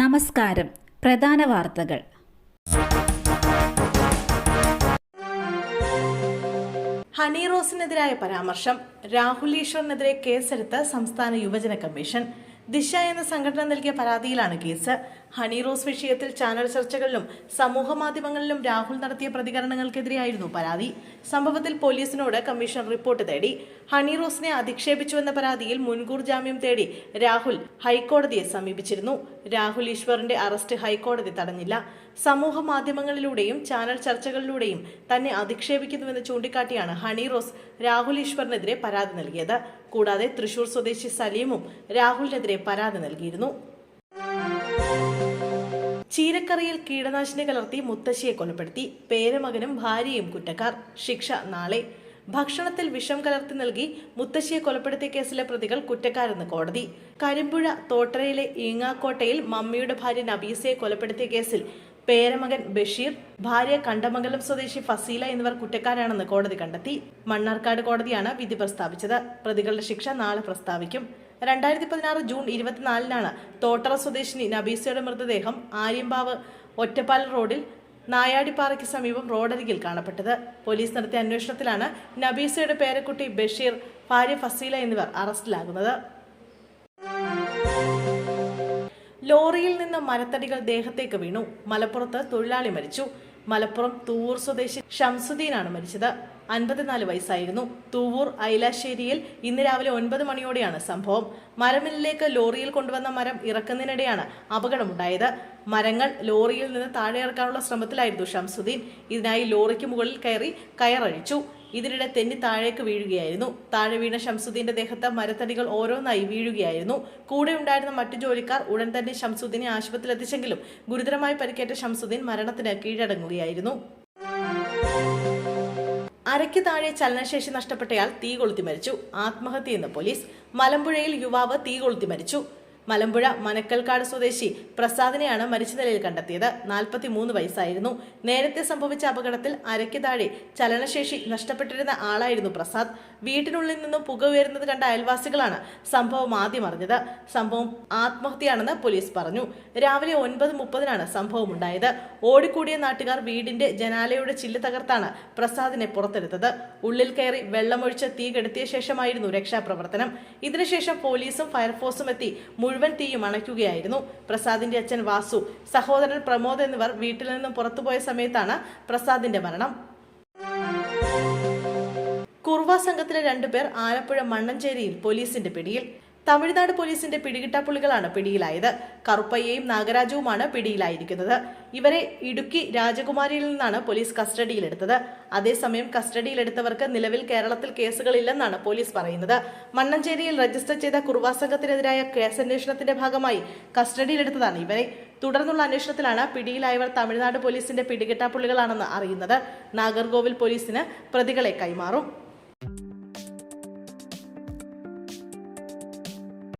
നമസ്കാരം. പ്രധാന വാർത്തകൾ. ഹണി റോസിനെതിരായ പരാമർശം. രാഹുൽ ഈശ്വറിനെതിരെ കേസെടുത്ത് സംസ്ഥാന യുവജന കമ്മീഷൻ. ദിശ എന്ന സംഘടന നൽകിയ പരാതിയിലാണ് കേസ്. ഹണി റോസ് വിഷയത്തിൽ ചാനൽ ചർച്ചകളിലും സമൂഹ മാധ്യമങ്ങളിലും രാഹുൽ നടത്തിയ പ്രതികരണങ്ങൾക്കെതിരെയായിരുന്നു പരാതി. സംഭവത്തിൽ പോലീസിനോട് കമ്മീഷൻ റിപ്പോർട്ട് തേടി. ഹണി റോസിനെ അധിക്ഷേപിച്ചുവെന്ന പരാതിയിൽ മുൻകൂർ ജാമ്യം തേടി രാഹുൽ ഹൈക്കോടതിയെ സമീപിച്ചിരുന്നു. രാഹുൽ ഈശ്വറിന്റെ അറസ്റ്റ് ഹൈക്കോടതി തടഞ്ഞില്ല. സമൂഹ മാധ്യമങ്ങളിലൂടെയും ചാനൽ ചർച്ചകളിലൂടെയും തന്നെ അധിക്ഷേപിക്കുന്നുവെന്ന് ചൂണ്ടിക്കാട്ടിയാണ് ഹണി റോസ് രാഹുൽ ഈശ്വറിനെതിരെ പരാതി നൽകിയത്. കൂടാതെ തൃശൂർ സ്വദേശി സലീമും രാഹുലിനെതിരെ പരാതി നൽകിയിരുന്നു. ചീരക്കറിയിൽ കീടനാശിനി കലർത്തി മുത്തശ്ശിയെ കൊലപ്പെടുത്തി. പേരമകനും ഭാര്യയും കുറ്റക്കാർ. ശിക്ഷ നാളെ. ഭക്ഷണത്തിൽ വിഷം കലർത്തി നൽകി മുത്തശ്ശിയെ കൊലപ്പെടുത്തിയ കേസിലെ പ്രതികൾ കുറ്റക്കാരെന്ന് കോടതി. കരിമ്പുഴ തോട്ടരയിലെ ഈങ്ങാക്കോട്ടയിൽ മമ്മിയുടെ ഭാര്യ നബീസയെ കൊലപ്പെടുത്തിയ കേസിൽ പേരമകൻ ബഷീർ ഭാര്യ കണ്ടമംഗലം സ്വദേശി ഫസീല എന്നിവർ കുറ്റക്കാരാണെന്ന് കോടതി കണ്ടെത്തി. മണ്ണാർക്കാട് കോടതിയാണ് വിധി പ്രസ്താവിച്ചത്. പ്രതികളുടെ ശിക്ഷ നാളെ പ്രസ്താവിക്കും. രണ്ടായിരത്തി പതിനാറ് ജൂൺ ഇരുപത്തിനാലിനാണ് തോട്ടറ സ്വദേശിനി നബീസയുടെ മൃതദേഹം ആര്യമ്പാവ് ഒറ്റപ്പാലം റോഡിൽ നായാടിപ്പാറയ്ക്ക് സമീപം റോഡരികിൽ കാണപ്പെട്ടത്. പോലീസ് നടത്തിയ അന്വേഷണത്തിലാണ് നബീസയുടെ പേരക്കുട്ടി ബഷീർ ഭാര്യ ഫസീല എന്നിവർ അറസ്റ്റിലാകുന്നത്. ലോറിയിൽ നിന്ന് മരത്തടികൾ ദേഹത്തേക്ക് വീണു. മലപ്പുറത്ത് തൊഴിലാളി മരിച്ചു. മലപ്പുറം തൂവൂർ സ്വദേശി ഷംസുദ്ദീനാണ് മരിച്ചത്. അൻപത്തിനാല് വയസ്സായിരുന്നു. തൂവൂർ ഐലാശ്ശേരിയിൽ ഇന്ന് രാവിലെ ഒൻപത് മണിയോടെയാണ് സംഭവം. മരമില്ലിലേക്ക് ലോറിയിൽ കൊണ്ടുവന്ന മരം ഇറക്കുന്നതിനിടെയാണ് അപകടമുണ്ടായത്. മരങ്ങൾ ലോറിയിൽ നിന്ന് താഴെ ഇറക്കാനുള്ള ശ്രമത്തിലായിരുന്നു ഷംസുദ്ദീൻ. ഇതിനായി ലോറിക്ക് മുകളിൽ കയറി കയറഴിച്ചു. ഇതിനിടെ തെന്നി താഴേക്ക് വീഴുകയായിരുന്നു. താഴെ വീണ ഷംസുദ്ദീന്റെ ദേഹത്ത് മരത്തടികൾ ഓരോന്നായി വീഴുകയായിരുന്നു. കൂടെ ഉണ്ടായിരുന്ന മറ്റു ജോലിക്കാർ ഉടൻ തന്നെ ഷംസുദ്ദീനെ ആശുപത്രിയിൽ എത്തിച്ചെങ്കിലും ഗുരുതരമായി പരിക്കേറ്റ ഷംസുദ്ദീൻ മരണത്തിന് കീഴടങ്ങുകയായിരുന്നു. അരയ്ക്ക് താഴെ ചലനശേഷി നഷ്ടപ്പെട്ടയാൾ തീ കൊളുത്തി മരിച്ചു. ആത്മഹത്യയെന്ന് പോലീസ് മലമ്പുഴയിൽ യുവാവ് തീ കൊളുത്തി മരിച്ചു. മലമ്പുഴ മനക്കൽക്കാട് സ്വദേശി പ്രസാദിനെയാണ് മരിച്ച നിലയിൽ കണ്ടെത്തിയത്. നാൽപ്പത്തി മൂന്ന് വയസ്സായിരുന്നു. നേരത്തെ സംഭവിച്ച അപകടത്തിൽ അരയ്ക്ക് താഴെ ചലനശേഷി നഷ്ടപ്പെട്ടിരുന്ന ആളായിരുന്നു പ്രസാദ്. വീട്ടിനുള്ളിൽ നിന്നും പുക ഉയരുന്നത് കണ്ട അയൽവാസികളാണ് സംഭവം ആദ്യം അറിഞ്ഞത്. സംഭവം ആത്മഹത്യയാണെന്ന് പോലീസ് പറഞ്ഞു. രാവിലെ ഒൻപത് മുപ്പതിനാണ് സംഭവം ഉണ്ടായത്. ഓടിക്കൂടിയ നാട്ടുകാർ വീടിന്റെ ജനാലയുടെ ചില്ല് തകർത്താണ് പ്രസാദിനെ പുറത്തെടുത്തത്. ഉള്ളിൽ കയറി വെള്ളമൊഴിച്ച് തീ കെടുത്തിയ ശേഷമായിരുന്നു രക്ഷാപ്രവർത്തനം. ഇതിനുശേഷം പോലീസും ഫയർഫോഴ്സും എത്തി മുഴുവൻ തീയും അണയ്ക്കുകയായിരുന്നു. പ്രസാദിന്റെ അച്ഛൻ വാസു സഹോദരൻ പ്രമോദ് എന്നിവർ വീട്ടിൽ നിന്നും പുറത്തുപോയ സമയത്താണ് പ്രസാദിന്റെ മരണം. കുർവ സംഘത്തിലെ രണ്ടുപേർ ആലപ്പുഴ മണ്ണഞ്ചേരിയിൽ പോലീസിന്റെ പിടിയിൽ. തമിഴ്നാട് പോലീസിന്റെ പിടികിട്ടാപ്പുള്ളികളാണ് പിടിയിലായത്. കറുപ്പയ്യയും നാഗരാജുവുമാണ് പിടിയിലായിരിക്കുന്നത്. ഇവരെ ഇടുക്കി രാജകുമാരിയിൽ നിന്നാണ് പോലീസ് കസ്റ്റഡിയിലെടുത്തത്. അതേസമയം കസ്റ്റഡിയിലെടുത്തവർക്ക് നിലവിൽ കേരളത്തിൽ കേസുകളില്ലെന്നാണ് പോലീസ് പറയുന്നത്. മണ്ണഞ്ചേരിയിൽ രജിസ്റ്റർ ചെയ്ത കുർവാ സംഘത്തിനെതിരായ കേസന്വേഷണത്തിന്റെ ഭാഗമായി കസ്റ്റഡിയിലെടുത്തതാണ് ഇവരെ. തുടർന്നുള്ള അന്വേഷണത്തിലാണ് പിടിയിലായവർ തമിഴ്നാട് പോലീസിന്റെ പിടികിട്ടാപ്പുള്ളികളാണെന്ന് അറിയുന്നത്. നാഗർകോവിൽ പോലീസിന് പ്രതികളെ കൈമാറും.